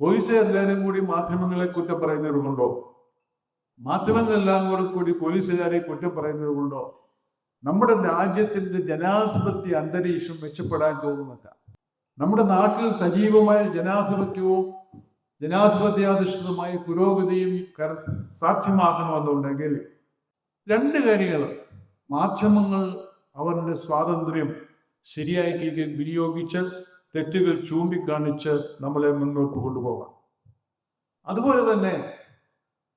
പോലീസുകാരെല്ലാവരും കൂടി മാധ്യമങ്ങളെ കുറ്റം പറയുന്നവരുണ്ടോ മാധ്യമങ്ങളെല്ലാം കൂടെ കൂടി പോലീസുകാരെ കുറ്റം പറയുന്നവരുണ്ടോ നമ്മുടെ രാജ്യത്തിന്റെ ജനാധിപത്യ അന്തരീക്ഷം മെച്ചപ്പെടാൻ തോന്നുന്നില്ല. നമ്മുടെ നാട്ടിൽ സജീവമായ ജനാധിപത്യവും ജനാധിപത്യാധിഷ്ഠിതമായ പുരോഗതിയും സാധ്യമാകണമെന്നുണ്ടെങ്കിൽ രണ്ട് കാര്യങ്ങൾ. മാധ്യമങ്ങൾ അവരുടെ സ്വാതന്ത്ര്യം ശരിയായ വിനിയോഗിച്ചാൽ വിനിയോഗിച്ച് തെറ്റുകൾ ചൂണ്ടിക്കാണിച്ച് നമ്മളെ മുന്നോട്ട് കൊണ്ടുപോകാം. അതുപോലെ തന്നെ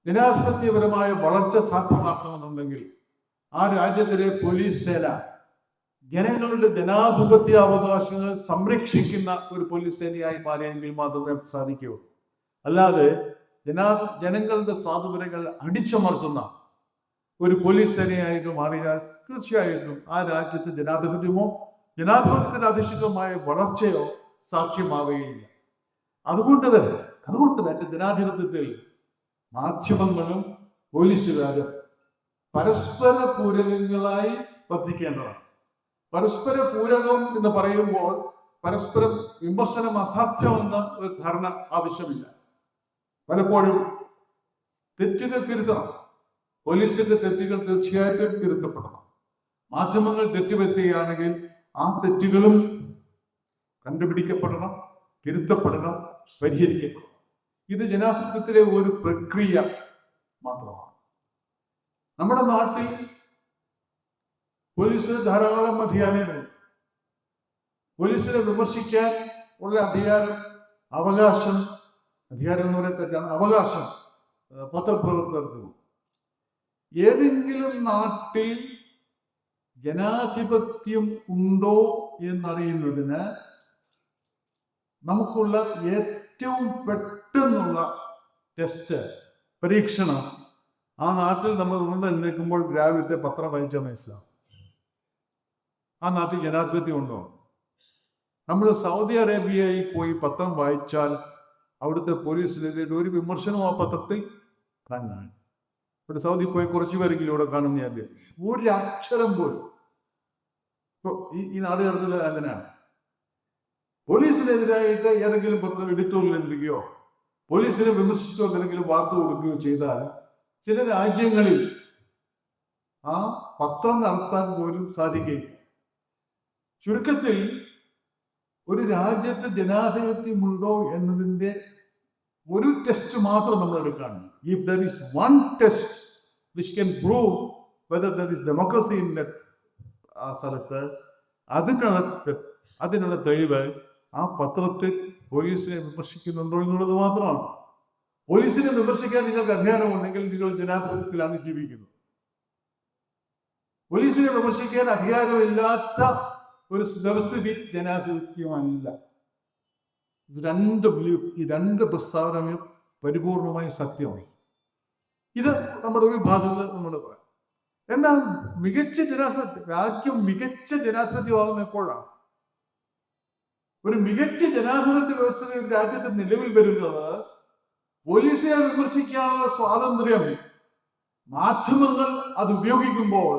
ജനാധിപത്യപരമായ വളർച്ച സാധ്യമാക്കണമെന്നുണ്ടെങ്കിൽ ആ രാജ്യത്തിലെ പോലീസ് സേന ജനങ്ങളുടെ ജനാധിപത്യ അവകാശങ്ങൾ സംരക്ഷിക്കുന്ന ഒരു പോലീസ് സേനയായി മാറിയെങ്കിൽ മാത്രമേ സാധിക്കൂ. അല്ലാതെ ജനാ ജനങ്ങളുടെ സ്വാതന്ത്ര്യങ്ങൾ അടിച്ചമർത്തുന്ന ഒരു പോലീസ് സേനയായിട്ട് മാറിയാൽ തീർച്ചയായിട്ടും ആ രാജ്യത്ത് ജനാധിപത്യമോ ജനാധിപത്യത്തിന് അധിഷ്ഠിതമായ വളർച്ചയോ സാക്ഷ്യമാവുകയില്ല. അതുകൊണ്ട് അതുകൊണ്ട് തന്നെ ജനാധിപത്യത്തിൽ മാധ്യമങ്ങളും പോലീസുകാരും പരസ്പര പൂരകങ്ങളായി വർദ്ധിക്കേണ്ടതാണ് പരസ്പര പൂരകം എന്ന് പറയുമ്പോൾ പരസ്പരം വിമർശനം അസാധ്യമെന്ന ധാരണ ആവശ്യമില്ല. പലപ്പോഴും തെറ്റുകൾ തിരുത്തണം. പോലീസിന്റെ തെറ്റുകൾ തീർച്ചയായിട്ടും തിരുത്തപ്പെടണം. മാധ്യമങ്ങൾ തെറ്റുപറ്റുകയാണെങ്കിൽ ആ തെറ്റുകളും കണ്ടുപിടിക്കപ്പെടണം തിരുത്തപ്പെടണം പരിഹരിക്കപ്പെടണം. ഇത് ജനാധിപത്യത്തിലെ ഒരു പ്രക്രിയ മാത്രമാണ്. നമ്മുടെ നാട്ടിൽ പോലീസിന് ധാരാളം അധികാരങ്ങളുണ്ട് പോലീസിനെ വിമർശിക്കാൻ ഉള്ള അധികാരം അവകാശം അധികാരം എന്ന് പറയാൻ അവകാശം പത്രപ്രവർത്തകർക്കും ഏതെങ്കിലും നാട്ടിൽ ജനാധിപത്യം ഉണ്ടോ എന്നറിയുന്നതിന് നമുക്കുള്ള ഏറ്റവും പെട്ടെന്നുള്ള ടെസ്റ്റ് പരീക്ഷണം ആ നാട്ടിൽ നമ്മൾ നിന്ന് നിൽക്കുമ്പോൾ രാവിലത്തെ പത്രം വായിച്ച മനസ്സിലാവും. ആ നാട്ടിൽ ജനാധിപത്യം ഉണ്ടോ? നമ്മൾ സൗദി അറേബ്യയിൽ പോയി പത്രം വായിച്ചാൽ അവിടുത്തെ പോലീസിനെതിരെ ഒരു വിമർശനവും ആ പത്രത്തിൽ കാണാൻ. ഇവിടെ സൗദി പോയി കുറച്ച് പേരെങ്കിലും ഇവിടെ കാണും ഞാൻ. ഒരു അക്ഷരം പോലും ഈ ഈ നാട് ചേർന്നത് അങ്ങനെയാണ് പോലീസിനെതിരായിട്ട് ഏതെങ്കിലും പത്രം എഡിറ്റോറിയൽ പോലീസിനെ വിമർശിച്ചോ എന്തെങ്കിലും വാർത്ത കൊടുക്കുകയോ ചെയ്താൽ ചില രാജ്യങ്ങളിൽ ആ പത്രം നടത്താൻ പോലും സാധിക്കുകയില്ല. ചുരുക്കത്തിൽ ഒരു രാജ്യത്ത് ജനാധിപത്യമുണ്ടോ എന്നതിന്റെ ഒരു ടെസ്റ്റ് മാത്രം നമ്മൾ എടുക്കുകയാണ്. If there is one test which can prove whether there is democracy in ആ സ്ഥലത്ത് അതിനകത്ത് അതിനുള്ള തെളിവ് ആ പത്രത്തിൽ പോലീസിനെ വിമർശിക്കുന്നുണ്ടോ എന്നുള്ളത് മാത്രമാണ്. പോലീസിനെ വിമർശിക്കാൻ നിങ്ങൾക്ക് അധികാരമുണ്ടെങ്കിൽ നിങ്ങൾ ജനാധിപത്യത്തിലാണ് ജീവിക്കുന്നത്. പോലീസിനെ വിമർശിക്കാൻ അധികാരമില്ലാത്ത ഒരു വ്യവസ്ഥിതി ജനാധിപത്യമല്ല രണ്ട് ഈ രണ്ട് പ്രസ്താവനയും പരിപൂർണമായി സത്യമാണ്. ഇത് നമ്മുടെ ഒരു ഭാഗത്ത് നമ്മൾ പറയാം. എന്നാൽ മികച്ച ജനാധിപത്യ വാക്യം മികച്ച ജനാധിപത്യമാകുന്ന എപ്പോഴാണ്? ഒരു മികച്ച ജനാധിപത്യ വ്യവസ്ഥ രാജ്യത്ത് നിലവിൽ വരുന്നത് പോലീസിനെ വിമർശിക്കാനുള്ള സ്വാതന്ത്ര്യം മാധ്യമങ്ങൾ അത് ഉപയോഗിക്കുമ്പോൾ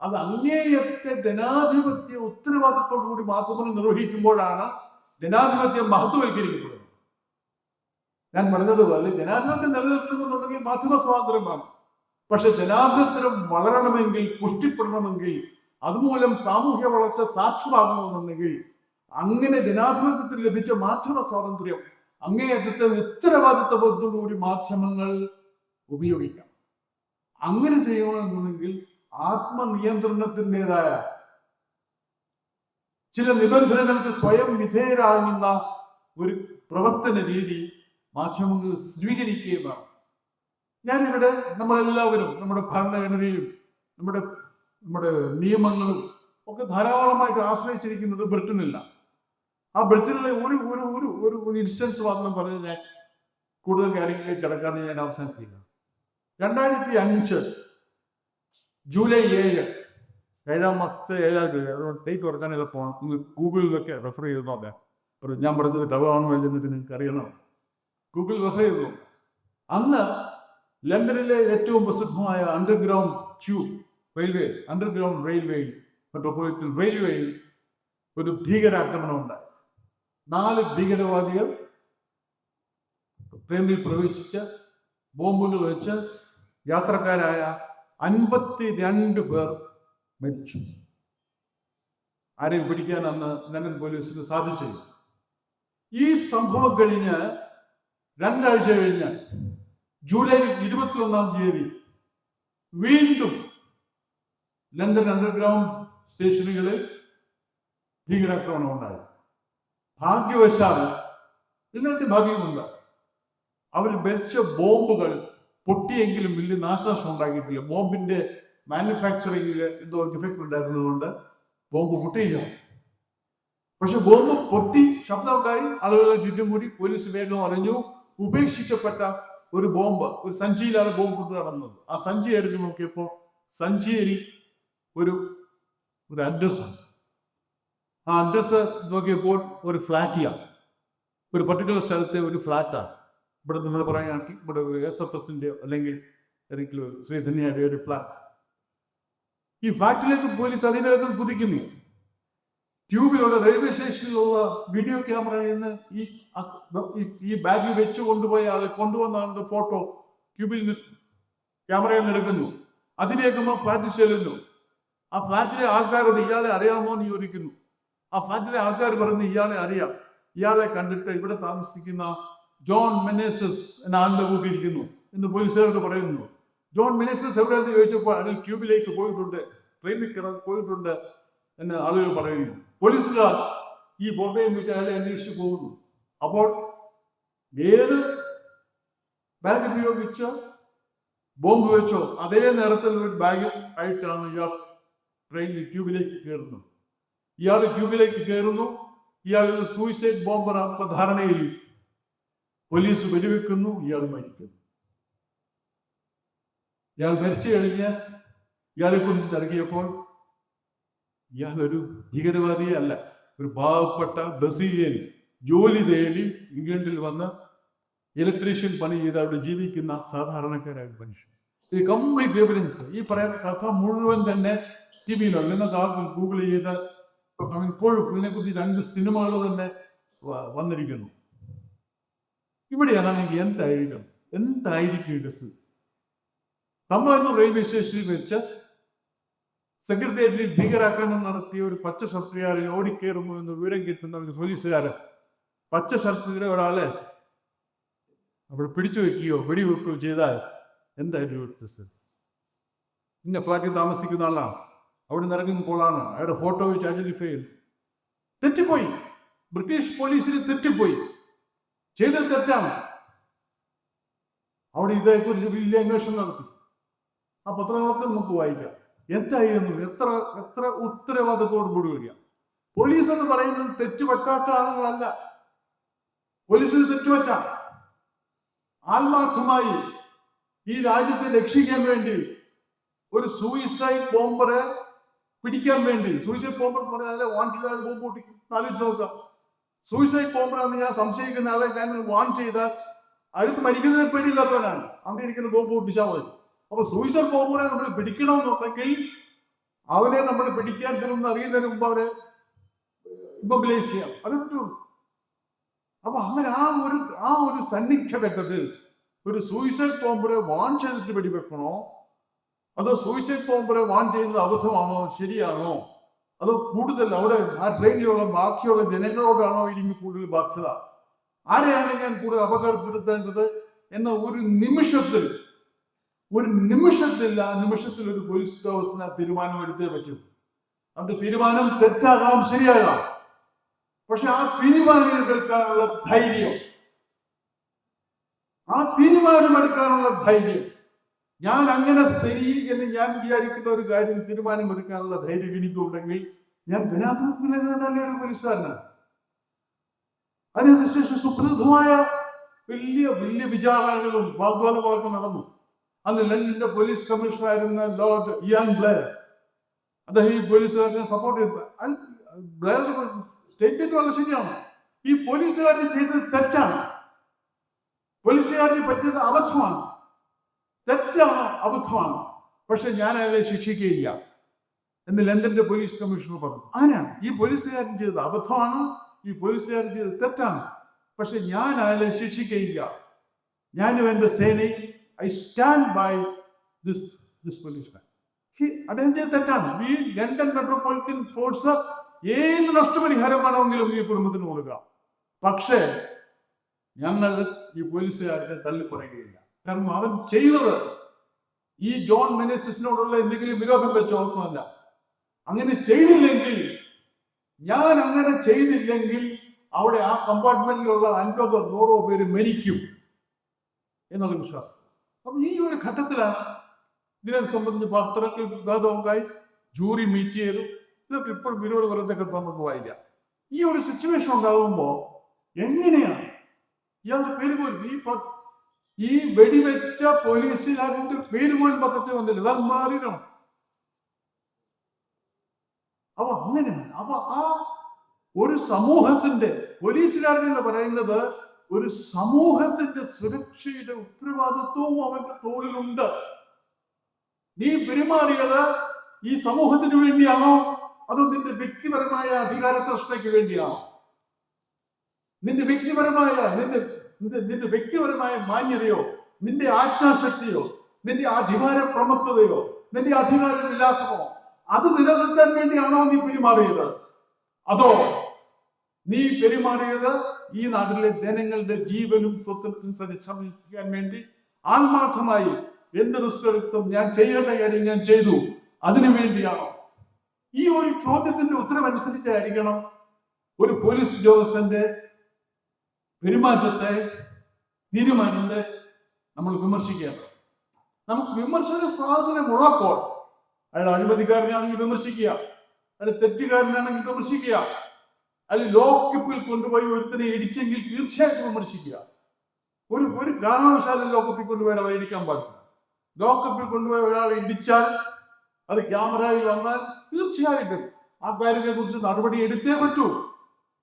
അത് അങ്ങേയത്തെ ജനാധിപത്യ ഉത്തരവാദിത്തോടുകൂടി മാധ്യമങ്ങൾ നിർവഹിക്കുമ്പോഴാണ് ജനാധിപത്യം മഹത്വവൽക്കരിക്കുന്നത് ഞാൻ പറഞ്ഞതുപോലെ ജനാധിപത്യം നിലനിൽക്കുന്നുണ്ടെങ്കിൽ മാധ്യമ സ്വാതന്ത്ര്യം പക്ഷെ ജനാധിപത്യം വളരണമെങ്കിൽ പുഷ്ടിപ്പെടണമെങ്കിൽ അതുമൂലം സാമൂഹ്യ വളർച്ച സാക്ഷരമാകണമെന്നുണ്ടെങ്കിൽ അങ്ങനെ ജനാധിപത്യത്തിൽ ലഭിച്ച മാധ്യമ സ്വാതന്ത്ര്യം അങ്ങേയറ്റത്തെ ഉത്തരവാദിത്വത്തോടുകൂടി മാധ്യമങ്ങൾ ഉപയോഗിക്കാം. അങ്ങനെ ചെയ്യണമെന്നുണ്ടെങ്കിൽ ആത്മനിയന്ത്രണത്തിന്റെതായ ചില നിബന്ധനകൾക്ക് സ്വയം വിധേയരാകുന്ന ഒരു പ്രവർത്തന രീതി മാധ്യമങ്ങൾ സ്വീകരിക്കുകയും വേണം. ഞാനിവിടെ നമ്മളെല്ലാവരും നമ്മുടെ ഭരണഘടനയും നമ്മുടെ നമ്മുടെ നിയമങ്ങളും ഒക്കെ ധാരാളമായിട്ട് ആശ്രയിച്ചിരിക്കുന്നത് ബ്രിട്ടനില്ല ആ ബ്രിട്ടനിലെ ഒരു ഒരു ഒരു ഒരു ഇൻസ്റ്റൻസ് മാത്രം പറഞ്ഞ് ഞാൻ കൂടുതൽ കാര്യങ്ങളിലേക്ക് കിടക്കാമെന്ന് ഞാൻ അവസാനിപ്പിക്കാം രണ്ടായിരത്തി അഞ്ച് ജൂലൈ ഏഴ് ഏഴാം മാസത്തെ ഏഴാം തീയതി അതുകൊണ്ട് ഡേറ്റ് ഓർക്കാൻ എളുപ്പമാണ് ഗൂഗിളിലൊക്കെ റെഫർ ചെയ്ത് നോക്കാം ഞാൻ പറഞ്ഞത് ഇല്ലെന്നിട്ട് നിങ്ങൾക്ക് അറിയണം ഗൂഗിൾ റെഫർ ചെയ്തു. അന്ന് ലണ്ടനിലെ ഏറ്റവും പ്രസിദ്ധമായ അണ്ടർഗ്രൗണ്ട് ട്യൂബ് റെയിൽവേ അണ്ടർഗ്രൗണ്ട് റെയിൽവേയിൽ മെട്രോപൊളിറ്റൻ റെയിൽവേയിൽ ഒരു ഭീകരാക്രമണം ഉണ്ടായി. നാല് ഭീകരവാദികൾ ട്രെയിനിൽ പ്രവേശിച്ച് ബോംബുകൾ വെച്ച് യാത്രക്കാരായ അൻപത്തി രണ്ട് പേർ മരിച്ചു. ആരെയും പിടിക്കാൻ അന്ന് ലണ്ടൻ പോലീസിന് സാധിച്ചില്ല. ഈ സംഭവം കഴിഞ്ഞ് രണ്ടാഴ്ച കഴിഞ്ഞ് ജൂലൈ ഇരുപത്തി ഒന്നാം തീയതി വീണ്ടും ലണ്ടൻ അണ്ടർഗ്രൗണ്ട് സ്റ്റേഷനുകളിൽ ഭീകരാക്രമണം ഉണ്ടായി. ഭാഗ്യവശാൽ നിങ്ങൾക്ക് ഭാഗ്യമുണ്ട്. അവർ വെച്ച ബോംബുകൾ പൊട്ടിയെങ്കിലും വലിയ നാശനഷ്ടം ഉണ്ടാക്കിയിട്ടില്ല. ബോംബിന്റെ മാനുഫാക്ചറിംഗിൽ എന്തോ ഡിഫക്റ്റ് ഉണ്ടായിരുന്നതുകൊണ്ട് ബോംബ് പൊട്ടിയില്ല. പക്ഷെ ബോംബ് പൊട്ടി ശബ്ദമൊക്കെ ആയി ആളുകളെ ചുറ്റും കൂടി പോലീസ് വേഗം അറിഞ്ഞു. ഉപേക്ഷിക്കപ്പെട്ട ഒരു ബോംബ് ഒരു സഞ്ചിയിലാണ് ബോംബ് കൊണ്ട് നടന്നത്. ആ സഞ്ചി എടുത്ത് നോക്കിയപ്പോൾ സഞ്ചേരി ഒരു ഒരു അഡ്രസ് ആ അഡ്രസ്സ് നോക്കിയപ്പോൾ ഒരു ഫ്ലാറ്റിയാണ് ഒരു പർട്ടിക്കുലർ സ്ഥലത്തെ ഒരു ഫ്ലാറ്റാണ് ഇവിടെ നിങ്ങൾ പറയുകയാണെങ്കിൽ ഇവിടെ എസ് എഫ് എസിന്റെ അല്ലെങ്കിൽ ഏതെങ്കിലും ശ്രീധന്യയുടെ ഒരു ഫ്ലാറ്റ് ഈ ഫ്ലാറ്റിലേക്ക് പോലീസ് അതിനകത്ത് കുതിക്കുന്നു. ട്യൂബിലുള്ള റെയിൽവേ സ്റ്റേഷനിലുള്ള വീഡിയോ ക്യാമറയിൽ നിന്ന് ഈ ഈ- ബാഗിൽ വെച്ച് കൊണ്ടുപോയ ആളെ കൊണ്ടുവന്ന ആളുടെ ഫോട്ടോ ട്യൂബിൽ നിന്ന് ക്യാമറയിൽ നിന്ന് എടുക്കുന്നു. അതിലേക്കുമ്പോൾ ഫ്ലാറ്റ് ചെല്ലുന്നു. ആ ഫ്ലാറ്റിലെ ആൾക്കാരോട് ഇയാളെ അറിയാമോ എന്ന് ചോദിക്കുന്നു. ആ ഫ്ലാറ്റിലെ ആൾക്കാർ പറയുന്നു ഇയാളെ അറിയാം. ഇയാളെ കണ്ടിട്ട് ഇവിടെ താമസിക്കുന്ന ജോൺ മെനേസസ് എന്ന ആളുടെ കൂട്ടിയിരിക്കുന്നു എന്ന് പോലീസുകാരോട് പറയുന്നു. ജോൺ മെനേസസ് എവിടെയാണെന്ന് ചോദിച്ചപ്പോൾ അയാൾ ക്യൂബിലേക്ക് പോയിട്ടുണ്ട്. ട്രെയിനിൽ പോയിട്ടുണ്ട്. എന്ന് ആളുകൾ പറയുന്നു പോലീസുകാർ ഈ ബോംബെയിൽ വെച്ച് അയാളെ അന്വേഷിച്ച് പോകുന്നു. അപ്പോൾ ഏത് ബാഗ് ഉപയോഗിച്ച് ബോംബ് വെച്ചോ അതേ നേരത്തിൽ ഒരു ബാഗ് ആയിട്ടാണ് ഇയാൾ ട്രെയിനിൽ ട്യൂബിലേക്ക് കയറുന്നത് ഇയാൾ ട്യൂബിലേക്ക് കയറുന്നു. ഇയാൾ സൂയിസൈഡ് ബോംബർ ആത്മധാരണയിൽ പോലീസ് വെടിവെക്കുന്നു ഇയാൾ മരിക്കുന്നു. ഇയാൾ മരിച്ചു കഴിഞ്ഞ് ഇയാളെ കുറിച്ച് ഒരു ഭീകരവാദിയെ അല്ല ഒരു പാവപ്പെട്ട ബ്രസീലിയൻ ജോലി തേടി ഇംഗ്ലണ്ടിൽ വന്ന ഇലക്ട്രീഷ്യൻ പണി ചെയ്ത് അവിടെ ജീവിക്കുന്ന സാധാരണക്കാരായ മനുഷ്യൻ. ഈ കംപ്ലീറ്റ് എവിഡൻസ് ഈ പറയുന്ന കഥ മുഴുവൻ തന്നെ ടി വിയിലുണ്ട് ഇന്നത്തെ ആർക്കും ഗൂഗിൾ ചെയ്ത് ഇപ്പോഴും ഇതിനെക്കുറിച്ച് രണ്ട് സിനിമകൾ തന്നെ വന്നിരിക്കുന്നു വന്നിരിക്കുന്നു. ഇവിടെയാണെങ്കിൽ എന്തായിരിക്കും എന്തായിരിക്കും ഇത് ബസ്? റെയിൽവേ സ്റ്റേഷനിൽ വെച്ച് സെക്രട്ടേറിയറ്റിൽ ഭീകരാക്രമണം നടത്തിയ ഒരു പച്ച ഷർട്ടുകാരൻ ഓടിക്കേറുമോ എന്ന് വിവരം കിട്ടുന്ന പോലീസുകാർ പച്ച ഷർട്ടിലെ ഒരാളെ അവിടെ പിടിച്ചു വെക്കുകയോ വെടിവെക്കുകയോ ചെയ്താൽ എന്തായാലും വ്യത്യസ്തം ഇന്ന ഫ്ലാറ്റിൽ താമസിക്കുന്ന ആളാണ്. അവിടെ നിന്ന് ഇറങ്ങുമ്പോഴാണ് അയാളുടെ ഫോട്ടോ വെച്ച് ഐഡന്റിഫൈ ചെയ്തു തെറ്റിപ്പോയി. ബ്രിട്ടീഷ് പോലീസിന് തെറ്റിപ്പോയി. ചെയ്തത് തെറ്റാണ്. അവിടെ ഇതേക്കുറിച്ച് വലിയ അന്വേഷണം നടത്തി. ആ പത്രങ്ങളൊക്കെ നമുക്ക് വായിക്കാം. എന്തായിരുന്നു? എത്ര എത്ര ഉത്തരവാദിത്തോട് കൂടി വരിക? പോലീസ് എന്ന് പറയുന്നത് തെറ്റുപറ്റാത്ത ആളുകളല്ല പോലീസിന് തെറ്റുപറ്റാം. ആത്മാർത്ഥമായി ഈ രാജ്യത്തെ രക്ഷിക്കാൻ വേണ്ടി ഒരു സൂയിസൈഡ് ബോംബറെ പിടിക്കാൻ വേണ്ടി. സൂയിസൈഡ് ബോംബർ പറഞ്ഞാൽ വാണ്ടില്ലാതെ ബോംബ് പൊട്ടി ആലോചിച്ച് നോക്കാം സൂയിസൈഡ് ബോംബറാന്ന് ഞാൻ സംശയിക്കുന്ന ആളെ ഞാൻ വാൺ ചെയ്താൽ അടുത്ത് മരിക്കുന്നതിന് പേടിയില്ലാത്തവനാണ്. ഇരിക്കുന്ന ബോംബ് പൊട്ടിച്ചാൽ മതി. അപ്പൊ സൂയിസൽ ബോംബറെ നമ്മൾ പിടിക്കണമെന്നുണ്ടെങ്കിൽ അവനെ നമ്മൾ പിടിക്കാൻ തരുമെന്ന് അറിയുന്നതിന് മുമ്പ് അവരെ ഇമ്മൊബിലൈസ് ചെയ്യാം. അത് പറ്റുള്ളൂ അപ്പൊ അങ്ങനെ ആ ഒരു ആ ഒരു സന്നിഗ്ധ ഘട്ടത്തിൽ ഒരു സൂയിസൈഡ് ബോംബറെ വാൺ ചെയ്തിട്ട് വെടിവെക്കണോ അതോ സൂയിസൈഡ് ബോംബറെ വാൺ ചെയ്യുന്നത് അബദ്ധമാണോ? ശരിയാണോ? അതോ കൂടുതൽ അവിടെ ആ ട്രെയിനിലുള്ള ബാക്കിയുള്ള ജനങ്ങളോടാണോ ഇനി കൂടുതൽ ബാധ്യത? ആരെയാണ് ഞാൻ കൂടുതൽ അപകടപ്പെടുത്തേണ്ടത് എന്ന ഒരു നിമിഷത്തിൽ ഒരു നിമിഷത്തിൽ ആ നിമിഷത്തിൽ ഒരു പോലീസ് ഉദ്യോഗസ്ഥന് തീരുമാനം എടുത്തേ പറ്റൂ. അവന്റെ തീരുമാനം തെറ്റാകാം ശരിയാകാം. പക്ഷെ ആ തീരുമാനം എടുക്കാനുള്ള ധൈര്യം. ആ തീരുമാനം എടുക്കാനുള്ള ധൈര്യം. ഞാൻ അങ്ങനെ ശരി എന്ന് ഞാൻ വിചാരിക്കുന്ന ഒരു കാര്യം തീരുമാനം എടുക്കാനുള്ള ധൈര്യം എനിക്കുണ്ടെങ്കിൽ ഞാൻ ധനാത്മകനല്ലേ ഒരു പോലീസുകാരനാണ് അതിനുശേഷം സുപ്രസിദ്ധമായ വലിയ വലിയ വിചാരണകളും വാഗ്വാദങ്ങളൊക്കെ നടന്നു. അന്ന് ലണ്ടന്റെ പോലീസ് കമ്മീഷണർ ആയിരുന്ന ലോർഡ് ഇയാൻ ബ്ലെയർ അദ്ദേഹം ഈ പോലീസുകാരനെ സപ്പോർട്ട് ചെയ്തു. സ്റ്റേറ്റ്മെന്റ് വളരെ ശരിയാണ്. ഈ പോലീസുകാരൻ ചെയ്തത് തെറ്റാണ്. പോലീസുകാരന് പറ്റിയത് അബദ്ധമാണ്. തെറ്റാണ് അബദ്ധമാണ്. പക്ഷെ ഞാൻ അയാളെ ശിക്ഷിക്കുകയില്ല എന്ന് ലണ്ടന്റെ പോലീസ് കമ്മീഷണർ പറഞ്ഞു. അങ്ങനെയാണ്. ഈ പോലീസുകാരൻ ചെയ്തത് അബദ്ധമാണ്. ഈ പോലീസുകാരൻ ചെയ്തത് തെറ്റാണ്. പക്ഷെ ഞാൻ അയാളെ ശിക്ഷിക്കുകയില്ല. ഞാനും എന്റെ സേനയും I stand by this this policeman അദ്ദേഹം ചെയ്ത തെറ്റാണ്. ഈ ലണ്ടൻ മെട്രോപൊളിറ്റൻ ഫോഴ്സ് ഏത് നഷ്ടപരിഹാരം വേണമെങ്കിലും ഈ കുടുംബത്തിന് കൊടുക്കുക. പക്ഷേ ഞങ്ങൾ ഈ പോലീസുകാരനെ തള്ളിപ്പറയുകയില്ല. കാരണം അവൻ ചെയ്തത് ഈ ജോൺ മെനസിസിനോടുള്ള എന്തെങ്കിലും വിരോധം വെച്ചോ ഒന്നുമല്ല അങ്ങനെ ചെയ്തില്ലെങ്കിൽ ഞാൻ അങ്ങനെ ചെയ്തില്ലെങ്കിൽ അവിടെ ആ കമ്പാർട്ട്മെന്റിലുള്ള അൻപതോ നൂറോ പേര് മരിക്കും. എന്നുള്ള വിശ്വാസം. അപ്പൊ ഈ ഒരു ഘട്ടത്തിലാണ് ഇതിനെ സംബന്ധിച്ച് പത്രങ്ങൾ ഭേദമൊക്കെയായി ജൂറി മീറ്റ് ചെയ്തു. ഇതൊക്കെ ഇപ്പോൾ ഇരുപത് കൊല്ലത്തൊക്കെ നമുക്ക് വായിക്കാം ഈ ഒരു സിറ്റുവേഷൻ ഉണ്ടാകുമ്പോൾ എങ്ങനെയാണ് ഇയാളുടെ പേര് പോലും ഈ ഈ വെടിവെച്ച പോലീസുകാരന്റെ പേര് പോലും പത്രത്തിൽ വന്നില്ല. ഇതാ മാറിയിടണം അപ്പൊ അങ്ങനെയാണ്. അപ്പൊ ആ ഒരു സമൂഹത്തിന്റെ പോലീസുകാരൻ എന്ന് പറയുന്നത് ഒരു സമൂഹത്തിന്റെ സുരക്ഷയുടെ ഉത്തരവാദിത്വവും അവന്റെ തോളിലുണ്ട്. നീ പെരുമാറിയത് ഈ സമൂഹത്തിന് വേണ്ടിയാണോ? അതോ നിന്റെ വ്യക്തിപരമായ അധികാര പ്രശ്നയ്ക്ക് വേണ്ടിയാണോ? നിന്റെ വ്യക്തിപരമായ നിന്റെ നിന്റെ നിന്റെ വ്യക്തിപരമായ മാന്യതയോ നിന്റെ ആജ്ഞാശക്തിയോ നിന്റെ അധികാര പ്രമത്തതയോ നിന്റെ അധികാര വിലാസമോ അത് നിലനിർത്താൻ വേണ്ടിയാണോ നീ പെരുമാറിയത്? അതോ നീ പെരുമാറിയത് ഈ നാട്ടിലെ ജനങ്ങളുടെ ജീവനും സ്വത്തും സംരക്ഷിക്കാൻ വേണ്ടി ആത്മാർത്ഥമായി എന്ത് റിസ്കെടുത്തും ഞാൻ ചെയ്യേണ്ട കാര്യം ഞാൻ ചെയ്തു. അതിനു വേണ്ടിയാണോ? ഈ ഒരു ചോദ്യത്തിന്റെ ഉത്തരം അനുസരിച്ചായിരിക്കണം ഒരു പോലീസ് ഉദ്യോഗസ്ഥന്റെ പെരുമാറ്റത്തെ തീരുമാനത്തെ നമ്മൾ വിമർശിക്കേണ്ടത്. നമുക്ക് വിമർശന സ്വാതന്ത്ര്യം ഉള്ളപ്പോൾ അയാൾ അഴിമതിക്കാരനാണെങ്കിൽ വിമർശിക്കുക. അയാൾ തെറ്റുകാരനാണെങ്കിൽ വിമർശിക്കുക. അയാൾ ലോക്കപ്പിൽ കൊണ്ടുപോയി ഒരുത്തനെ ഇടിച്ചെങ്കിൽ തീർച്ചയായിട്ടും വിമർശിക്കുക. ഒരു ഒരു കാരണവശാലും ലോക്കപ്പിൽ കൊണ്ടുപോയി അവരെ ഇടിക്കാൻ പാടില്ല. ലോക്കപ്പിൽ കൊണ്ടുപോയി ഒരാളെ ഇടിച്ചാൽ അത് ക്യാമറയിൽ വന്നാൽ തീർച്ചയായിട്ടും ആ കാര്യത്തെ കുറിച്ച് നടപടി എടുത്തേ പറ്റൂ.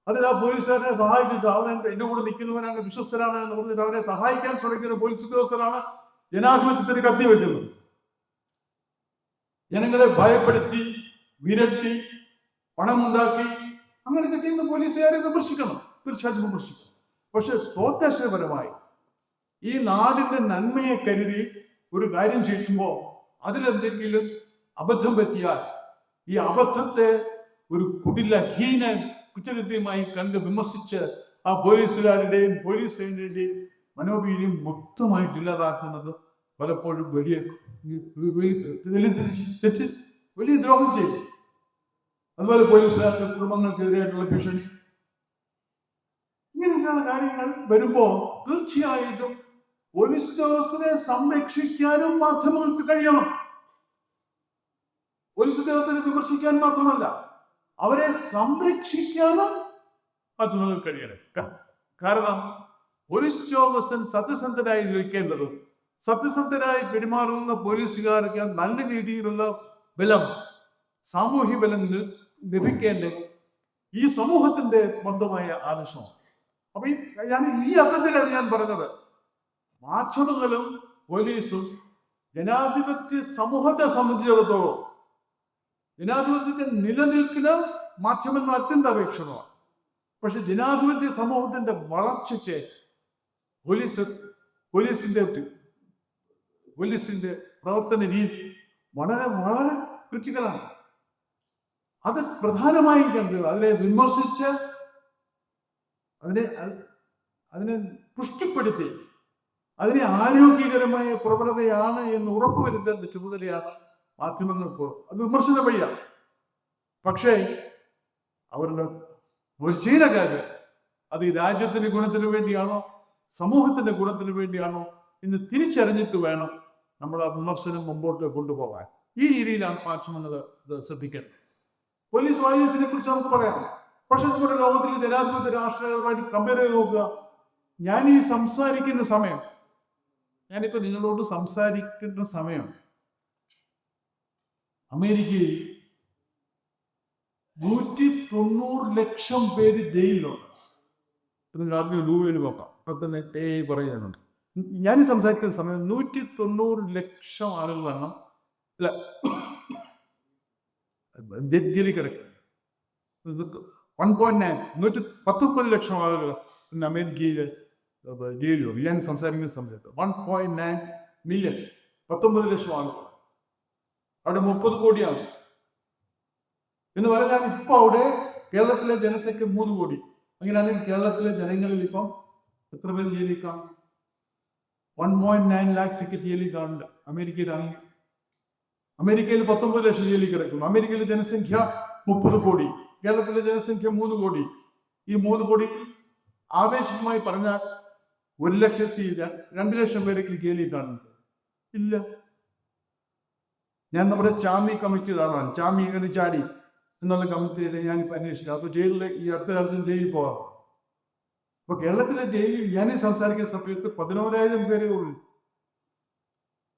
അതിൽ ആ പോലീസുകാരനെ സഹായിച്ചിട്ട് അവൻ എന്റെ കൂടെ നിൽക്കുന്നവനാണ് വിശ്വസ്തനാണ് എന്ന് പറഞ്ഞിട്ട് അവരെ സഹായിക്കാൻ ശ്രമിക്കുന്ന പോലീസ് ഉദ്യോഗസ്ഥരാണ് ജനാധിപത്യത്തിന് കത്തി വെച്ചത്. ജനങ്ങളെ ഭയപ്പെടുത്തി വിരട്ടി പണമുണ്ടാക്കി അങ്ങനെയൊക്കെ ചെയ്യുന്ന പോലീസുകാരെ വിമർശിക്കണം. തീർച്ചയായിട്ടും വിമർശിക്കണം പക്ഷെ തോത്താശയപരമായി ഈ നാടിന്റെ നന്മയെ കരുതി ഒരു കാര്യം ചെയ്യുമ്പോൾ അതിലെന്തെങ്കിലും അബദ്ധം പറ്റിയാൽ ഈ അബദ്ധത്തെ ഒരു കുടില ഹീന കുറ്റകൃത്യമായി കണ്ട് വിമർശിച്ച് ആ പോലീസുകാരുടെയും പോലീസ് സേനയുടെയും മനോവീര്യം മൊത്തമായിട്ട് ഇല്ലാതാക്കുന്നത് പലപ്പോഴും വലിയ വലിയ തെറ്റ് വലിയ ദ്രോഹം ചെയ്തു. അതുപോലെ പോലീസുകാരുടെ കുടുംബങ്ങൾക്കെതിരായിട്ടുള്ള ഭീഷണി. ഇങ്ങനെയുള്ള കാര്യങ്ങൾ വരുമ്പോൾ തീർച്ചയായിട്ടും പോലീസ് ഉദ്യോഗസ്ഥരെ സംരക്ഷിക്കാനും മാധ്യമങ്ങൾക്ക് കഴിയണം. പോലീസ് ഉദ്യോഗസ്ഥരെ വിമർശിക്കാൻ മാത്രമല്ല അവരെ സംരക്ഷിക്കാനും മാധ്യമങ്ങൾക്ക് കഴിയണം. കാരണം പോലീസ് ഉദ്യോഗസ്ഥൻ സത്യസന്ധനായി ജീവിക്കേണ്ടത് സത്യസന്ധനായി പെരുമാറുന്ന പോലീസുകാർക്ക് നല്ല രീതിയിലുള്ള ബലം സാമൂഹ്യ ബലം ല- ലഭിക്കേണ്ടത് ഈ സമൂഹത്തിന്റെ ബന്ധമായ ആവശ്യം അപ്പൊ ഞാൻ ഈ അർത്ഥത്തിലാണ് ഞാൻ പറഞ്ഞത്. മാധ്യമങ്ങളും പോലീസും ജനാധിപത്യ സമൂഹത്തെ സംബന്ധിച്ചിടത്തോളം ജനാധിപത്യത്തെ നിലനിൽക്കുന്ന മാധ്യമങ്ങൾ അത്യന്താപേക്ഷിതമാണ്. പക്ഷെ ജനാധിപത്യ സമൂഹത്തിന്റെ വളർച്ചയ്ക്ക് പോലീസ് പോലീസിന്റെ പോലീസിന്റെ പ്രവർത്തന രീതി വളരെ വളരെ ക്രിറ്റിക്കലാണ് അത് പ്രധാനമായും കണ്ടത് അതിനെ വിമർശിച്ച് അതിനെ അതിനെ പുഷ്ടിപ്പെടുത്തി. അതിനെ ആരോഗ്യകരമായ പ്രവണതയാണ് എന്ന് ഉറപ്പുവരുത്തേണ്ട ചുമതലയാണ് മാധ്യമങ്ങൾക്ക് അത് വിമർശന വഴിയാണ് പക്ഷേ അവരുടെ ഒരു ചെയ്യുന്ന കാര്യം അത് ഈ രാജ്യത്തിന്റെ ഗുണത്തിന് വേണ്ടിയാണോ സമൂഹത്തിന്റെ ഗുണത്തിന് വേണ്ടിയാണോ എന്ന് തിരിച്ചറിഞ്ഞിട്ട് വേണം നമ്മൾ ആ വിമർശനം മുമ്പോട്ട് കൊണ്ടുപോകാൻ. ഈ രീതിയിലാണ് മാധ്യമങ്ങൾ ശ്രദ്ധിക്കേണ്ടത്. പോലീസ് വാരിയേഴ്സിനെ കുറിച്ച് നമുക്ക് പറയാം. പക്ഷേ നമ്മുടെ ലോകത്തിൽ ജനാധിപത്യ രാഷ്ട്രീയമായിട്ട് കമ്പയർ ചെയ്ത് നോക്കുക. ഞാൻ ഈ സംസാരിക്കുന്ന സമയം ഞാനിപ്പോ നിങ്ങളോട് സംസാരിക്കുന്ന സമയം അമേരിക്കയിൽ നൂറ്റി തൊണ്ണൂറ് ലക്ഷം പേര് ജയിലുണ്ട് നിങ്ങൾ ആദ്യം ലൂവയിൽ നോക്കാം. ഇപ്പൊ തന്നെ ടേ പറയുന്നുണ്ട്. ഞാൻ സംസാരിക്കുന്ന സമയം നൂറ്റി തൊണ്ണൂറ് ലക്ഷം ആളുകളാണ് അല്ല ജയിലിൽ കിടക്കുന്നത് വൺ പോയിന്റ് നയൻ നൂറ്റി ലക്ഷം ആളുകൾ അമേരിക്കയിൽ ജയിലോ ഞാൻ സംസാരിക്കുന്ന സമയത്ത് വൺ പോയിന്റ് നയൻ മില്യൺ പത്തൊമ്പത് ലക്ഷം ആളുകൾ അവിടെ മുപ്പത് കോടിയാണ്. എന്ന് പറഞ്ഞാൽ ഇപ്പൊ അവിടെ കേരളത്തിലെ ജനസംഖ്യ മൂന്ന് കോടി. അങ്ങനെയാണെങ്കിൽ കേരളത്തിലെ ജനങ്ങളിൽ ഇപ്പം എത്ര പേര് ജയിലിൽ വൺ പോയിന്റ് നയൻ ലാക്സ് ഒക്കെ അമേരിക്കയിലാണെങ്കിൽ അമേരിക്കയിൽ പത്തൊമ്പത് ലക്ഷം ജയിലിൽ കിടക്കുന്നു. അമേരിക്കയിലെ ജനസംഖ്യ മുപ്പത് കോടി. കേരളത്തിലെ ജനസംഖ്യ മൂന്ന് കോടി. ഈ മൂന്ന് കോടി ആവേശമായി പറഞ്ഞാൽ ഒരു ലക്ഷത്തി രണ്ട് ലക്ഷം പേരെങ്കിലും ജയിലിൽ കാണുന്നുണ്ട് ഇല്ല. ഞാൻ നമ്മുടെ ചാമി കമ്മിറ്റി ആളാണ് ചാമി ഇങ്ങനെ ചാടി എന്നുള്ള കമ്മിറ്റിയെ ഞാനിപ്പോൾ അന്വേഷിച്ചു. അപ്പോൾ ജയിലിലെ ഈ അടുത്ത കാലത്തും ജയിലിൽ പോകാം. അപ്പൊ കേരളത്തിലെ ജയിലിൽ ഞാൻ സംസാരിക്കുന്ന സമയത്ത് പതിനോരായിരം പേരേ ഉള്ളൂ.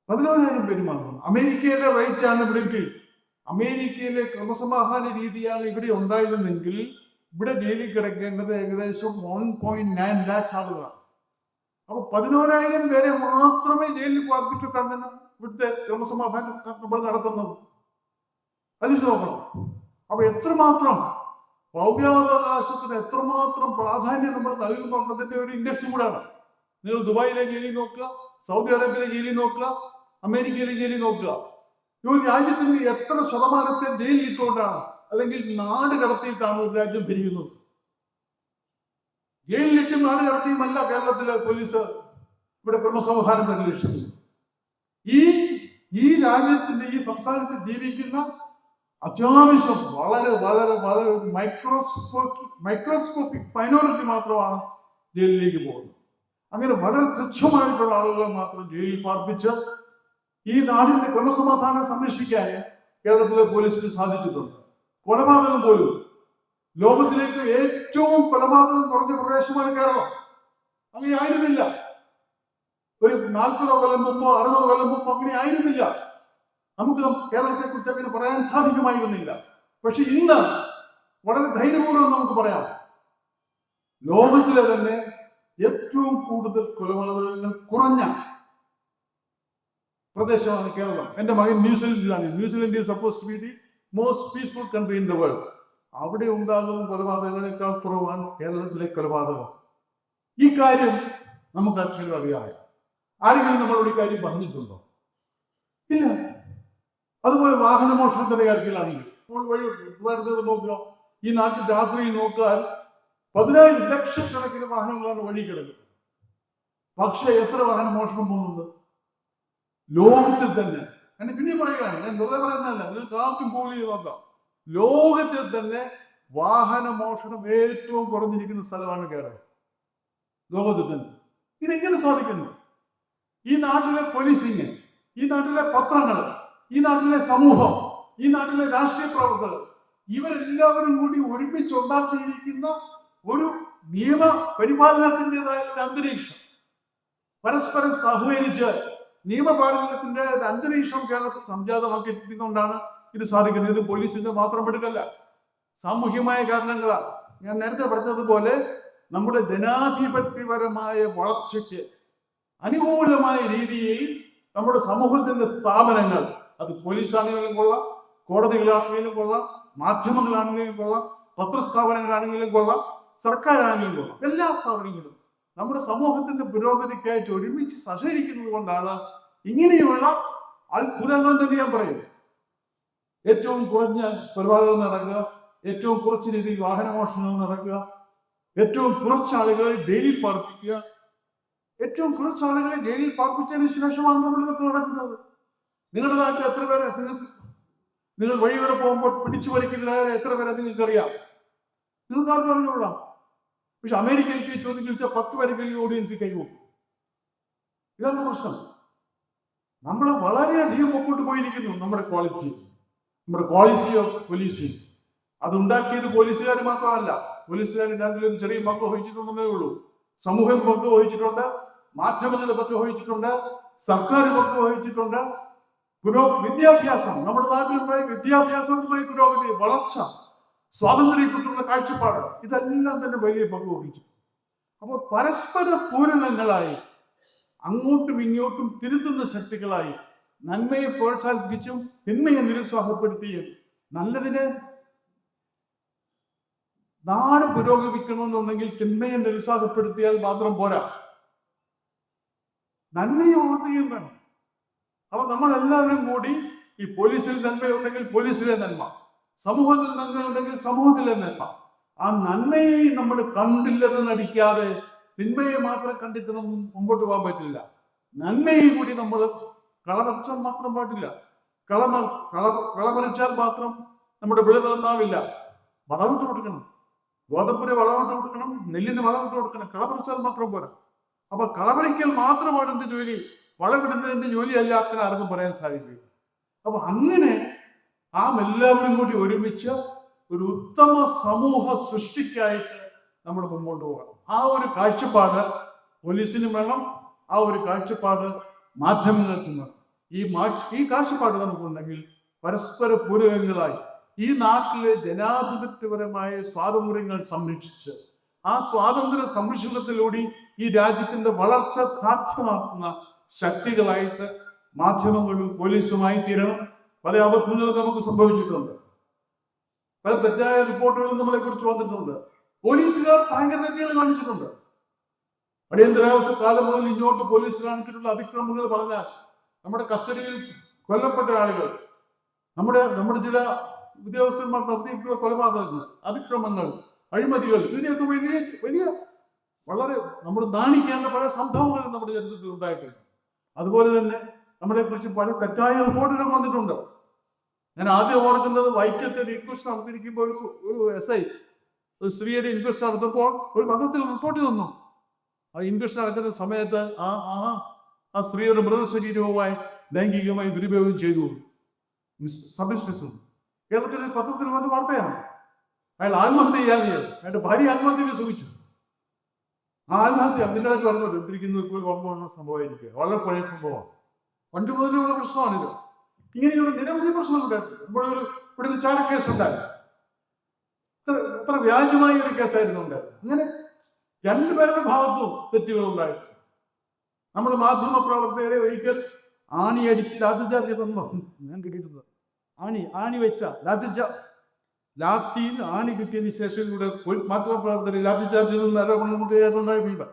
പതിനോരായിരം പേര് മാത്രം അമേരിക്കയുടെ റേറ്റ് ആണ് ഇവിടെ അമേരിക്കയിലെ ക്രമസമാധാന രീതിയാണ് ഇവിടെ ഉണ്ടായിരുന്നെങ്കിൽ ഇവിടെ ജയിലിൽ കിടക്കേണ്ടത് ഏകദേശം വൺ പോയിന്റ് നയൻ ലാക്സ് ആളുകളാണ് അപ്പൊ പതിനോരായിരം പേരെ മാത്രമേ ജയിലിൽ പാർപ്പിച്ചു കണ്ടെന്ന് ഇവിടുത്തെ ക്രമസമാധാനം നമ്മൾ നടത്തുന്നത്. അലിച്ചു നോക്കണം. അപ്പൊ എത്രമാത്രം ഭൗമ്യാവകാശത്തിന് എത്രമാത്രം പ്രാധാന്യം നമ്മൾ നൽകുന്നുണ്ടതിന്റെ ഒരു ഇൻഡെക്സ് കൂടാണ് നിങ്ങൾ ദുബായിലെ ജയിലിൽ നോക്കുക സൗദി അറേബ്യയിലെ ജയിലിൽ നോക്കുക അമേരിക്കയിലെ ജയിലിൽ നോക്കുക. ഒരു രാജ്യത്തിന്റെ എത്ര ശതമാനത്തെ ജയിലിൽ ഇട്ടുകൊണ്ടാണ് അല്ലെങ്കിൽ നാട് കടത്തിയിട്ടാണ് ഒരു രാജ്യം പിരിയുന്നത് ജയിലിലിട്ട് നാട് കടത്തിയുമല്ല കേരളത്തിലെ പോലീസ് ഇവിടെ ക്രമസമാധാനം പരിരക്ഷിക്കുന്നത് ഈ ഈ രാജ്യത്തിന്റെ ഈ സംസ്ഥാനത്ത് ജീവിക്കുന്ന അത്യാവശ്യം വളരെ വളരെ വളരെ മൈക്രോസ്കോപ്പിക് മൈക്രോസ്കോപ്പിക് മൈനോറിറ്റി മാത്രമാണ് ജയിലിലേക്ക് പോകുന്നത്. അങ്ങനെ വളരെ തുച്ഛമായിട്ടുള്ള ആളുകളെ മാത്രം ജയിലിൽ പാർപ്പിച്ച് ഈ നാടിന്റെ ക്രമസമാധാനം സംരക്ഷിക്കാൻ കേരളത്തിലെ പോലീസിന് സാധിച്ചിട്ടുണ്ട്. കൊലപാതകം പോലും. ലോകത്തിലേക്ക് ഏറ്റവും കൊലപാതകം കുറഞ്ഞ പ്രദേശമാണ് കേരളം. അങ്ങനെ ആയിരുന്നില്ല. ഒരു നാൽപ്പതോ കൊല്ലം മുമ്പോ അറുപത് കൊല്ലം മുമ്പോ അങ്ങനെ ആയിരുന്നില്ല. നമുക്ക് കേരളത്തെ കുറിച്ച് അങ്ങനെ പറയാൻ സാധിക്കുമായിരുന്നില്ല. പക്ഷെ ഇന്ന് വളരെ ധൈര്യപൂർവം നമുക്ക് പറയാം. ലോകത്തിലെ തന്നെ ഏറ്റവും കൂടുതൽ കൊലപാതകങ്ങൾ കുറഞ്ഞ പ്രദേശമാണ് കേരളം. എന്റെ മകൻ ന്യൂസിലൻഡിലാണ്. New Zealand is suppose to be the most peaceful country in the world അവിടെ ഉണ്ടാകുന്ന കൊലപാതകങ്ങളെക്കാൾ കുറവാണ് കേരളത്തിലെ കൊലപാതകം. ഈ കാര്യം നമുക്ക് അക്ഷരം അറിയാം. ആരെങ്കിലും നമ്മളോട് ഈ കാര്യം പറഞ്ഞിട്ടുണ്ടോ? ഇല്ല. അതുപോലെ വാഹന മോഷണത്തിന്റെ കാര്യത്തിലാണെങ്കിൽ നമ്മൾ വഴി നോക്കുക. ഈ നാട്ടിൽ രാത്രി നോക്കാൻ പതിനായിരം ലക്ഷക്കണക്കിന് വാഹനങ്ങളാണ് വഴി കിടക്കുന്നത് പക്ഷേ എത്ര വാഹന മോഷണം പോകുന്നുണ്ട്? ലോകത്തിൽ തന്നെ ഞാൻ പിന്നെ പറയുകയാണ് ഞാൻ വെറുതെ പറയുന്നതല്ല ഇത് കാപ്പി പോളി നോക്കാം ലോകത്തിൽ തന്നെ വാഹന മോഷണം ഏറ്റവും കുറഞ്ഞിരിക്കുന്ന സ്ഥലമാണ് കേരളം. ലോകത്തിൽ തന്നെ. ഇതെങ്ങനെ സാധിക്കുന്നു? ഈ നാട്ടിലെ പോലീസിങ് ഈ നാട്ടിലെ പത്രങ്ങൾ ഈ നാട്ടിലെ സമൂഹം ഈ നാട്ടിലെ രാഷ്ട്രീയ പ്രവർത്തകർ ഇവരെല്ലാവരും കൂടി ഒരുമിച്ച് ഉണ്ടാക്കിയിരിക്കുന്ന ഒരു നിയമ പരിപാലനത്തിന്റെതായ അന്തരീക്ഷം. പരസ്പരം സഹകരിച്ച് നിയമപാലനത്തിന്റെ അന്തരീക്ഷം കേരളത്തിൽ സംജാതമാക്കിക്കൊണ്ടാണ് ഇത് സാധിക്കുന്നത്. ഇത് പോലീസിന്റെ മാത്രം എടുക്കല്ല സാമൂഹ്യമായ കാരണങ്ങളാണ്. ഞാൻ നേരത്തെ പറഞ്ഞതുപോലെ നമ്മുടെ ജനാധിപത്യപരമായ വളർച്ചയ്ക്ക് അനുകൂലമായ രീതിയിൽ നമ്മുടെ സമൂഹത്തിന്റെ സ്ഥാപനങ്ങൾ അത് പോലീസാണെങ്കിലും കൊള്ളാം കോടതികളാണെങ്കിലും കൊള്ളാം മാധ്യമങ്ങളാണെങ്കിലും കൊള്ളാം പത്രസ്ഥാപനങ്ങളാണെങ്കിലും കൊള്ളാം സർക്കാരാണെങ്കിലും കൊള്ളാം എല്ലാ സ്ഥാപനങ്ങളും നമ്മുടെ സമൂഹത്തിന്റെ പുരോഗതിക്കായിട്ട് ഒരുമിച്ച് സഹകരിക്കുന്നത് കൊണ്ടാണ് ഇങ്ങനെയുള്ള അത്ഭുതങ്ങൾ തന്നെ ഞാൻ പറയും ഏറ്റവും കുറഞ്ഞ കൊലപാതകം നടക്കുക ഏറ്റവും കുറച്ച് രീതിയിൽ വാഹനമോഷണം നടക്കുക ഏറ്റവും കുറച്ച് ആളുകളെ ജയിലിൽ പാർപ്പിക്കുക ഏറ്റവും കുറച്ച് ആളുകളെ ജയിലിൽ പാർപ്പിച്ചതിന് ശേഷമാണ് നമ്മൾ ഇതൊക്കെ നടക്കുന്നത്. നിങ്ങളുടെ നാട്ടിൽ എത്ര പേരെ നിങ്ങൾ വഴിയോടെ പോകുമ്പോൾ പിടിച്ചു വലിക്കില്ല എത്ര പേരെ നിങ്ങൾക്കറിയാം? നിങ്ങൾക്ക് ആർക്കും അറിഞ്ഞോളാം പക്ഷെ അമേരിക്കയ്ക്ക് ചോദ്യം ചോദിച്ചാൽ പത്ത് പേരെങ്കിലും ഈ ഓഡിയൻസ് കൈവും ഇതാണ് പ്രശ്നം. നമ്മൾ വളരെയധികം മുമ്പോട്ട് പോയിരിക്കുന്നു. നമ്മുടെ ക്വാളിറ്റി നമ്മുടെ ക്വാളിറ്റി ഓഫ് പോലീസിങ് അത് ഉണ്ടാക്കിയത് പോലീസുകാർ മാത്രമല്ല. പോലീസുകാർ രണ്ടിലും ചെറിയ പങ്ക് വഹിച്ചിട്ടുണ്ടെന്നേ ഉള്ളൂ. സമൂഹം പങ്ക് വഹിച്ചിട്ടുണ്ട്. മാധ്യമങ്ങൾ പങ്ക് വഹിച്ചിട്ടുണ്ട്. സർക്കാർ പങ്ക് വഹിച്ചിട്ടുണ്ട്. പുരോ വിദ്യാഭ്യാസം. നമ്മുടെ നാട്ടിലുണ്ടായ വിദ്യാഭ്യാസവുമായി പുരോഗതി വളർച്ച സ്വാതന്ത്ര്യപ്പെട്ടുള്ള കാഴ്ചപ്പാട് ഇതെല്ലാം തന്നെ വലിയ പങ്ക് വഹിച്ചു അപ്പോൾ പരസ്പര പൂരകങ്ങളായി അങ്ങോട്ടും ഇങ്ങോട്ടും തിരുത്തുന്ന ശക്തികളായി നന്മയെ പ്രോത്സാഹിപ്പിച്ചും തിന്മയെ നിരുത്സാഹപ്പെടുത്തിയും നല്ലതിന് നാട് പുരോഗമിക്കണമെന്നുണ്ടെങ്കിൽ തിന്മയെ നിരുത്സാഹപ്പെടുത്തിയാൽ മാത്രം പോരാ. നന്മയും ഓർത്തുകയും വേണം. അപ്പൊ നമ്മൾ എല്ലാവരും കൂടി ഈ പോലീസിൽ നന്മയുണ്ടെങ്കിൽ പോലീസിലെ നന്മ സമൂഹത്തിൽ നന്മയുണ്ടെങ്കിൽ സമൂഹത്തിലെ നന്മ. ആ നന്മയെ നമ്മൾ കണ്ടില്ലെന്ന് നടിക്കാതെ തിന്മയെ മാത്രം കണ്ടിട്ട് നമുക്ക് മുമ്പോട്ട് പോകാൻ പറ്റില്ല. നന്മയെ കൂടി നമ്മൾ കളപറിച്ചാൽ മാത്രം പാടില്ല. കളമ കള കളപറിച്ചാൽ മാത്രം നമ്മുടെ വിള നന്നാവില്ല വളവിട്ട് കൊടുക്കണം. ഗോതമ്പിന് വളവിട്ട് കൊടുക്കണം നെല്ലിന് വളവിട്ട് കൊടുക്കണം കളപറിച്ചാൽ മാത്രം പോരാ. അപ്പൊ കളപറിക്കൽ മാത്രമാണ് എന്ത് ജോലി? വളവിടുന്നതിന്റെ ജോലിയല്ല അത്ര ആർക്കും പറയാൻ സാധിക്കുക അപ്പൊ അങ്ങനെ ആ എല്ലാവരും കൂടി ഒരുമിച്ച് ഒരു ഉത്തമ സമൂഹ സൃഷ്ടിക്കായിട്ട് നമ്മൾ മുമ്പോട്ട് പോകണം ആ ഒരു കാഴ്ചപ്പാട് പോലീസിനും വേണം ആ ഒരു കാഴ്ചപ്പാട് മാധ്യമങ്ങൾക്കും വേണം. ഈ ഈ കാഴ്ചപ്പാട് നമുക്കുണ്ടെങ്കിൽ പരസ്പര പൂരകങ്ങളായി ഈ നാട്ടിലെ ജനാധിപത്യപരമായ സ്വാതന്ത്ര്യങ്ങൾ സംരക്ഷിച്ച് ആ സ്വാതന്ത്ര്യ സംരക്ഷണത്തിലൂടെ ഈ രാജ്യത്തിന്റെ വളർച്ച സാധ്യമാക്കുന്ന ശക്തികളായിട്ട് മാധ്യമങ്ങളും പോലീസുമായി തീരണം പല അബദ്ധങ്ങളും നമുക്ക് സംഭവിച്ചിട്ടുണ്ട്. പല തെറ്റായ റിപ്പോർട്ടുകളും നമ്മളെ കുറിച്ച് വന്നിട്ടുണ്ട്. പോലീസുകാർ ഭയങ്കര തെറ്റുകൾ കാണിച്ചിട്ടുണ്ട്. അടിയന്തരാവസ്ഥ കാലം മുതൽ ഇങ്ങോട്ട് പോലീസ് കാണിച്ചിട്ടുള്ള അതിക്രമങ്ങൾ പറഞ്ഞാൽ നമ്മുടെ കസ്റ്റഡിയിൽ കൊല്ലപ്പെട്ട ആളുകൾ നമ്മുടെ നമ്മുടെ ചില ഉദ്യോഗസ്ഥന്മാർ നടത്തിയിട്ടുള്ള കൊലപാതകങ്ങൾ അതിക്രമങ്ങൾ അഴിമതികൾ ഇതിനെയൊക്കെ വലിയ വലിയ വളരെ നമ്മൾ നാണിക്കേണ്ട പല സംഭവങ്ങൾ നമ്മുടെ ചരിത്രത്തിൽ ഉണ്ടായിട്ടുണ്ട്. അതുപോലെ തന്നെ നമ്മളെ കുറിച്ച് പല തെറ്റായ റിപ്പോർട്ടുകൾ വന്നിട്ടുണ്ട്. ഞാൻ ആദ്യം ഓർക്കുന്നത് വൈക്കത്തെ ഒരു ഇൻക്വസ്റ്റ് നടത്തിയിരിക്കുമ്പോൾ ഒരു ഒരു എസ് ഐ ഒരു സ്ത്രീയുടെ ഇൻക്വസ്റ്റ് നടത്തുമ്പോൾ ഒരു മതത്തിൽ റിപ്പോർട്ട് തന്നു ആ ഇൻക്വസ്റ്റ് നടക്കുന്ന സമയത്ത് ആ ആ ആ സ്ത്രീയുടെ മൃതശരീരവുമായി ലൈംഗികമായി ദുരുപയോഗം ചെയ്തു. സബിസ്റ്റു കേരളത്തിൽ പത്രത്തിൽ വന്ന വാർത്തയാണ്. അയാൾ ആത്മഹത്യ ചെയ്യാതെ അയാളുടെ ഭാര്യ ആത്മഹത്യ ശ്രമിച്ചു. ആ ആത്മഹത്യ അതിന്റെ പറഞ്ഞു വന്ന സംഭവമായിരിക്കും. വളരെ പഴയ സംഭവമാണ്. പണ്ട് മുതലുള്ള പ്രശ്നമാണിത്. ഇങ്ങനെയുള്ള നിരവധി പ്രശ്നങ്ങളുണ്ടായിരുന്നു ഇവിടെ ഒരു ഇവിടെ ഒരു ചാര കേസ് ഉണ്ടായിരുന്നു ഇത്ര ഇത്ര വ്യാജമായ ഒരു കേസായിരുന്നു ഉണ്ടായിരുന്നു അങ്ങനെ രണ്ടുപേരുടെ ഭാഗത്തും തെറ്റുകളുണ്ടായി. നമ്മൾ മാധ്യമ പ്രവർത്തകരെ ഒരിക്കൽ ആണി അടിച്ച് ലാത്തിച്ചാത്തി തന്നു. ഞാൻ കിട്ടിയിട്ടുണ്ട് ആണി ആണി വെച്ച ലാത്തിച്ച ലാത്തിയിൽ ആണി കിട്ടിയതിന് ശേഷം ഇവിടെ മാധ്യമപ്രവർത്തകർ മാധ്യമ പ്രവർത്തകരെ ലാത്തിച്ചാർജ് നിന്ന് ആരോപണം നമുക്ക് ഉണ്ടായിട്ടുണ്ട്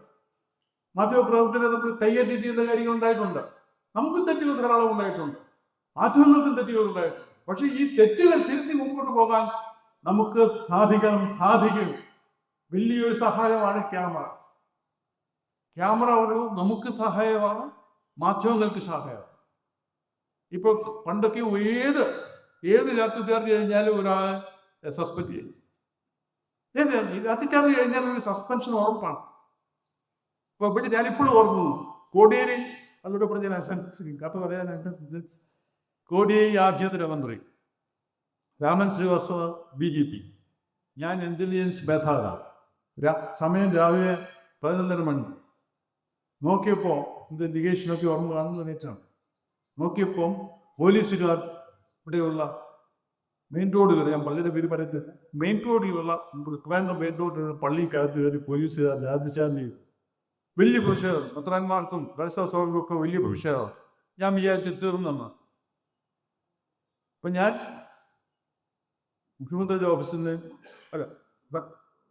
മാധ്യമ പ്രവർത്തകരെ നമുക്ക് ചെയ്യുന്ന കാര്യങ്ങൾ ഉണ്ടായിട്ടുണ്ട്. നമുക്ക് തെറ്റുകൾ ധാരാളം ഉണ്ടായിട്ടുണ്ട്. മാധ്യമങ്ങൾക്കും തെറ്റുകളുണ്ട്. പക്ഷെ ഈ തെറ്റുകൾ തിരുത്തി മുമ്പോട്ട് പോകാൻ നമുക്ക് സാധിക്കണം സാധിക്കും. വലിയൊരു സഹായമാണ് ക്യാമറ. ക്യാമറ ഒരു നമുക്ക് സഹായമാണ് മാധ്യമങ്ങൾക്ക് സഹായമാണ്. ഇപ്പോൾ പണ്ടൊക്കെ ഏത് ഏത് രാത്രി ചാർജ് കഴിഞ്ഞാലും ഒരാൾ സസ്പെൻഡ് ചെയ്യും. ഏത് രാത്രിചാർജ് കഴിഞ്ഞാൽ ഒരു സസ്പെൻഷൻ ഉറപ്പാണ്. ഇപ്പോൾ ഇവിടെ ഞാനിപ്പോഴും ഓർക്കുന്നു. കോടിയേരി അതിലൂടെ പറഞ്ഞ കഥ പറയാൻ കോടിയേരി ആഭ്യന്തരമന്ത്രി Raman Srivastava B J P ഞാൻ ഇന്റലിജൻസ് മേധാവ സമയം രാവിലെ പതിനൊന്നര മണി. നോക്കിയപ്പോൾ ഇത് നികേഷിനൊക്കെ ഓർമ്മ കാണുന്ന നേറ്റാണ് നോക്കിയപ്പോൾ പോലീസുകാർ ഇവിടെയുള്ള മെയിൻ റോഡ് കയറി ഞാൻ പള്ളിയുടെ പേര് പറയത്തില്ല മെയിൻ റോഡിലുള്ള ട്രിവാൻഡ്രം മെയിൻ റോഡ് പള്ളിക്കകത്ത് കയറി പോലീസുകാർ രാജശാലി വലിയ പ്രതിഷേധം പത്രന്മാർക്കും പരസ്യ സ്വാമികൾക്കും വലിയ പ്രതിഷേധം ഞാൻ വിചാരിച്ചു തീർന്നെന്ന്. അപ്പം ഞാൻ മുഖ്യമന്ത്രിയുടെ ഓഫീസിൽ നിന്ന് അല്ല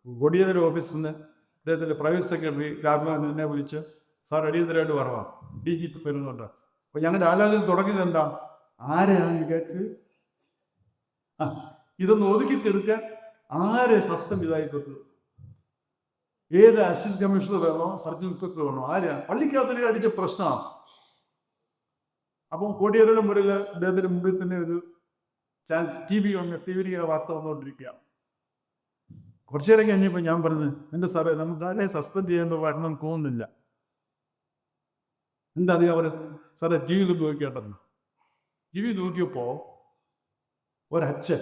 കൊടിയതിന്റെ ഓഫീസിൽ നിന്ന് അദ്ദേഹത്തിന്റെ പ്രൈവറ്റ് സെക്രട്ടറി രാഘവൻ എന്നെ വിളിച്ച് സാർ അടിയന്തരമായിട്ട് പറവാ ഡി ജി പി വരുന്നുണ്ട്. അപ്പോൾ ഞങ്ങളുടെ ആലോചന തുടങ്ങിയത് എന്താ? ആരെയാണ് കയറ്റി ആ ഇതൊന്ന് ഒതുക്കി തീർക്കാൻ ആരെ സസ്തം ഇതായി തീർത്തു ഏത് അസിസ്റ്റന്റ് കമ്മീഷണർ വേണോ സർജൻ ഇൻസ്പെക്ടർ വേണോ ആരെയാണ് പള്ളിക്കകത്ത് അടിച്ച പ്രശ്നമാണ് അപ്പം കോടിയേരുടെ മുറിയിൽ അദ്ദേഹത്തിന് മുമ്പിൽ തന്നെ ഒരു ടി വി ഒന്ന് ടി വി വാർത്ത വന്നുകൊണ്ടിരിക്കുക. കുറച്ചു നേരം കഴിഞ്ഞപ്പോൾ ഞാൻ പറഞ്ഞു എന്റെ സാറേ നമുക്ക് ആരെ സസ്പെൻഡ് ചെയ്യാൻ വരണം തോന്നുന്നില്ല. എന്താ അറിയാം അവർ സാറേ ടി വി നോക്കിയാട്ടെന്ന് ടി വി നോക്കിയപ്പോൾ ഒരച്ഛൻ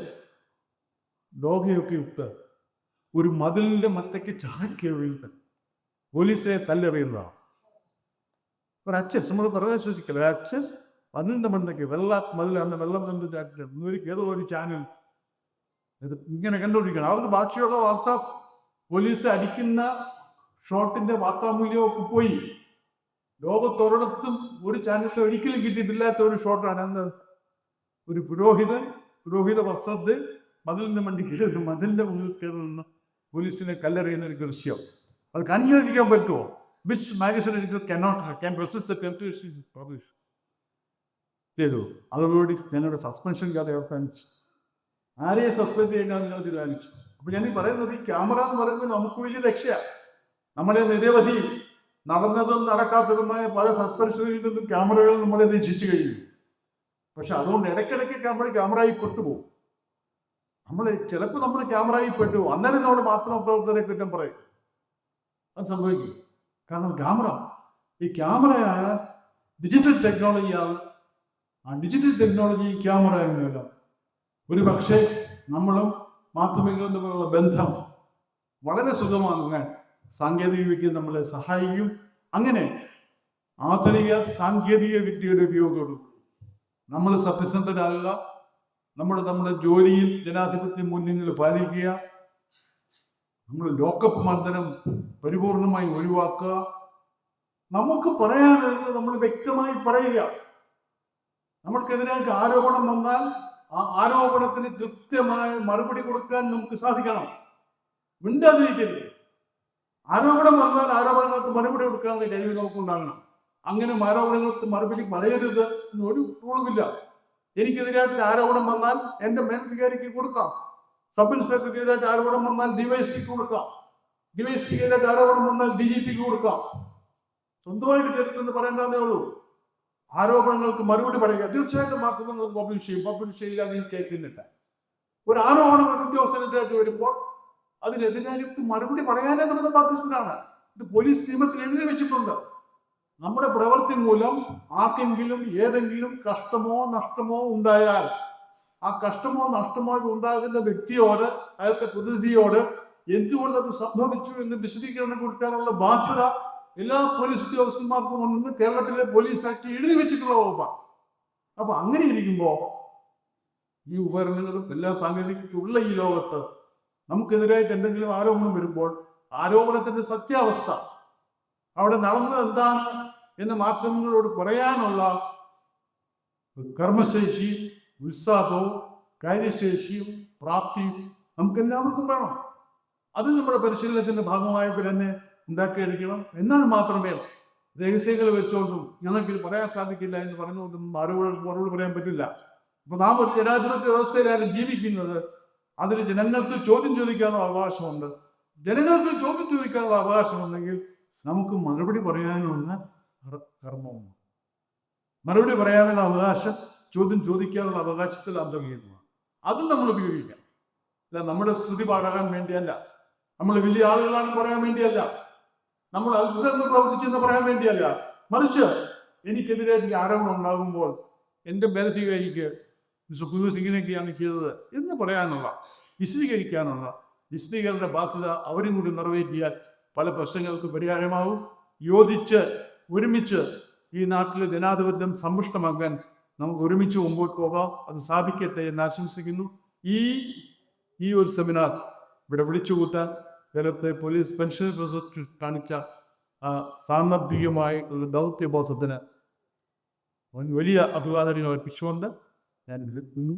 ലോകയൊക്കെ ഇട്ട് ഒരു മതിലിന്റെ മത്തയ്ക്ക് ചാക്കി വീഴ്ത്ത പോലീസെ തല്ലെറിയുന്നതാണ് ഒരച്ഛൻ നമ്മൾ പറഞ്ഞ വിശ്വസിക്കില്ല? ഒരച്ഛൻ മതിലിന്റെ മണിക്ക് വെള്ള മതിലാണ് വെള്ളം കണ്ട് ചാട്ടി ഒരു ഏതോ ഒരു ചാനൽ ഇത് ഇങ്ങനെ കണ്ടുപിടിക്കണം. അവർക്ക് ബാക്കിയുള്ള വാർത്ത പോലീസ് അടിക്കുന്ന ഷോട്ടിന്റെ വാർത്താമൂല്യമൊക്കെ പോയി. ലോകത്തൊരിടത്തും ഒരു ചാനലിൽ ഒരിക്കലും കിട്ടിയിട്ടില്ലാത്ത ഒരു ഷോട്ടാണ് അന്ന് ഒരു പുരോഹിതൻ പുരോഹിത വസ്ത്രത്തിൽ മതിലിന്റെ മണ്ടി കയറി മതിലിന്റെ മുന്നിൽ കയറി നിന്ന് പോലീസിനെ കല്ലെറിയുന്ന ഒരു ദൃശ്യം. അത് അംഗീകരിക്കാൻ പറ്റുമോ? Which magistrate cannot can resist the temptation produce ചെയ്തു. അതോടുകൂടി ഞങ്ങളുടെ സസ്പെൻഷൻ കഥ അവസാനിച്ചു. ആരെയും സസ്പെൻഡ് ചെയ്യണമെന്ന് ഞങ്ങൾ തീരുമാനിച്ചു. അപ്പൊ ഞാൻ ഈ പറയുന്നത് ഈ ക്യാമറ എന്ന് പറയുമ്പോൾ നമുക്ക് വലിയ രക്ഷയാണ് നമ്മളെ നിരവധി നടന്നതും നടക്കാത്തതുമായ പല സസ്പെൻഷനിൽ നിന്നും ക്യാമറകൾ നമ്മളെ രക്ഷിച്ചു കഴിയും പക്ഷെ അതുകൊണ്ട് ഇടയ്ക്കിടയ്ക്ക് നമ്മൾ ക്യാമറയിൽ പെട്ടുപോകും. നമ്മൾ ചിലപ്പോൾ നമ്മൾ ക്യാമറയിൽ പെട്ടു അന്നേരം നമ്മൾ മാത്രം പ്രവർത്തകരെ കുറ്റം പറയും. അത് സംഭവിക്കും. കാരണം ക്യാമറ ഈ ക്യാമറ ഡിജിറ്റൽ ടെക്നോളജിയാണ് ആ ഡിജിറ്റൽ ടെക്നോളജി ക്യാമറ എന്നെല്ലാം ഒരു പക്ഷേ നമ്മളും മാധ്യമങ്ങളും തമ്മിലുള്ള ബന്ധം വളരെ സുഖമാകാൻ സാങ്കേതിക വിദ്യ നമ്മളെ സഹായിക്കും. അങ്ങനെ ആധുനിക സാങ്കേതിക വിദ്യയുടെ ഉപയോഗത്തോടും നമ്മൾ സത്യസന്ധരാകുക നമ്മൾ നമ്മുടെ ജോലിയിൽ ജനാധിപത്യ മൂല്യങ്ങൾ പാലിക്കുക. നമ്മൾ ലോക്കപ്പ് മർദ്ദനം പരിപൂർണമായി ഒഴിവാക്കുക. നമുക്ക് പറയാനുള്ളത് നമ്മൾ വ്യക്തമായി പറയുക. നമ്മൾക്കെതിരായിട്ട് ആരോപണം വന്നാൽ ആ ആരോപണത്തിന് കൃത്യമായ മറുപടി കൊടുക്കാൻ നമുക്ക് സാധിക്കണം. മിണ്ടാതിരിക്കരുത്. ആരോപണം വന്നാൽ ആരോപണങ്ങൾക്ക് മറുപടി കൊടുക്കാൻ കഴിവ് നമുക്കുണ്ടാകണം അങ്ങനെ ആരോപണങ്ങൾക്ക് മറുപടി പറയരുത് എന്ന് ഒരു എനിക്കെതിരായിട്ട് ആരോപണം വന്നാൽ എന്റെ മേൽക്കുകാരിക്ക് കൊടുക്കാം. സബ് ഇൻസ്പെക്ടർക്കെതിരായിട്ട് ആരോപണം വന്നാൽ ഡിവൈസിക്ക് കൊടുക്കാം. ഡിവൈസിക്കെതിരായിട്ട് ആരോപണം വന്നാൽ ഡി ജി പിക്ക് കൊടുക്കാം. സ്വന്തമായിട്ട് കേട്ടിട്ടെന്ന് പറയേണ്ടതേ ഉള്ളൂ. ആരോപണങ്ങൾക്ക് മറുപടി പറയുക. തീർച്ചയായിട്ടും മാധ്യമങ്ങൾ പബ്ലിഷ് ചെയ്യും. പബ്ലിഷ് ചെയ്യില്ല നീസ് കേൾക്കുന്നില്ല ഒരു ആരോപണം ഒരു ഉദ്യോഗസ്ഥനെതിരായിട്ട് വരുമ്പോൾ അതിനെതിരായിട്ട് മറുപടി പറയാനേ നമ്മുടെ ബാധ്യസ്ഥനാണ്. ഇത് പോലീസ് നിയമത്തിൽ എഴുതി വെച്ചിട്ടുണ്ട്. നമ്മുടെ പ്രവൃത്തി മൂലം ആർക്കെങ്കിലും ഏതെങ്കിലും കഷ്ടമോ നഷ്ടമോ ഉണ്ടായാൽ ആ കഷ്ടമോ നഷ്ടമോ ഉണ്ടാകുന്ന വ്യക്തിയോട് അയാളുടെ പ്രതിനിധിയോട് എന്തുകൊണ്ട് അത് സംഭവിച്ചു എന്ന് വിശദീകരണം കൊടുക്കാനുള്ള ബാധ്യത എല്ലാ പോലീസ് ഉദ്യോഗസ്ഥന്മാർക്കും ഒന്ന് കേരളത്തിലെ പോലീസ് ആക്ട് എഴുതി വെച്ചിട്ടുള്ള വകുപ്പാണ് അപ്പൊ അങ്ങനെ ഇരിക്കുമ്പോൾ ഈ ഉപകരണങ്ങളും എല്ലാ സാങ്കേതിക ഉള്ള ഈ ലോകത്ത് നമുക്കെതിരായിട്ട് എന്തെങ്കിലും ആരോപണം വരുമ്പോൾ ആരോപണത്തിന്റെ സത്യാവസ്ഥ അവിടെ നടന്നത് എന്താണ് എന്ന് മാധ്യമങ്ങളോട് പറയാനുള്ള കർമ്മശേഷി ഉത്സാഹവും കാര്യശേഷിയും പ്രാപ്തിയും നമുക്ക് എല്ലാവർക്കും വേണം. അത് നമ്മുടെ പരിശീലനത്തിന്റെ ഭാഗമായപ്പോൾ തന്നെ ഉണ്ടാക്കിയെടുക്കണം എന്നാൽ മാത്രമേ രഹസ്യങ്ങൾ വെച്ചുകൊണ്ടും ഞങ്ങൾക്ക് പറയാൻ സാധിക്കില്ല എന്ന് പറഞ്ഞുകൊണ്ടൊന്നും ആരോട് മറുപടി പറയാൻ പറ്റില്ല. അപ്പൊ നാം ഒരു ജനാധിപത്യ വ്യവസ്ഥയിലാണ് ജീവിക്കുന്നത് അതിൽ ജനങ്ങൾക്ക് ചോദ്യം ചോദിക്കാനുള്ള അവകാശമുണ്ട്. ജനങ്ങൾക്ക് ചോദ്യം ചോദിക്കാനുള്ള അവകാശമുണ്ടെങ്കിൽ നമുക്ക് മറുപടി പറയാനുള്ള കർ- കർമ്മമുണ്ട് മറുപടി പറയാനുള്ള അവകാശം ചോദ്യം ചോദിക്കാനുള്ള അവകാശത്തിൽ അന്തർഗീയമാണ് അതും നമ്മൾ ഉപയോഗിക്കാം. അല്ല നമ്മുടെ സ്തുതി പാടാകാൻ വേണ്ടിയല്ല. നമ്മൾ വലിയ ആളുകളാണെന്ന് പറയാൻ വേണ്ടിയല്ല. നമ്മൾ അത്ഭുതങ്ങൾ പ്രവർത്തിച്ചെന്ന് പറയാൻ വേണ്ടിയല്ല. മറിച്ച് എനിക്കെതിരെ എനിക്ക് ആരോപണം ഉണ്ടാകുമ്പോൾ എന്റെ മേലധികാരിക്ക് സുഖു സിംഗിനൊക്കെയാണ് ചെയ്തത് എന്ന് പറയാനുള്ള വിശദീകരിക്കാനുള്ള വിശദീകരണ ബാധ്യത അവരും കൂടി നിറവേറ്റിയാൽ പല പ്രശ്നങ്ങൾക്ക് പരിഹാരമാവും. യോജിച്ച് ഒരുമിച്ച് ഈ നാട്ടിലെ ജനാധിപത്യം സമ്പുഷ്ടമാക്കാൻ നമുക്ക് ഒരുമിച്ച് മുമ്പോട്ട് പോകാം. അത് സാധിക്കട്ടെ എന്ന് ആശംസിക്കുന്നു. ഈ ഈ ഒരു സെമിനാർ ഇവിടെ വിളിച്ചു കൂട്ടാൻ കേരളത്തെ പോലീസ് പെൻഷൻ കാണിച്ച ആ സാന്ദർഭികമായ ഒരു ദൗത്യബോധത്തിന് വലിയ അഭിവാദനങ്ങൾ അർപ്പിച്ചുകൊണ്ട് ഞാൻ നിർത്തുന്നു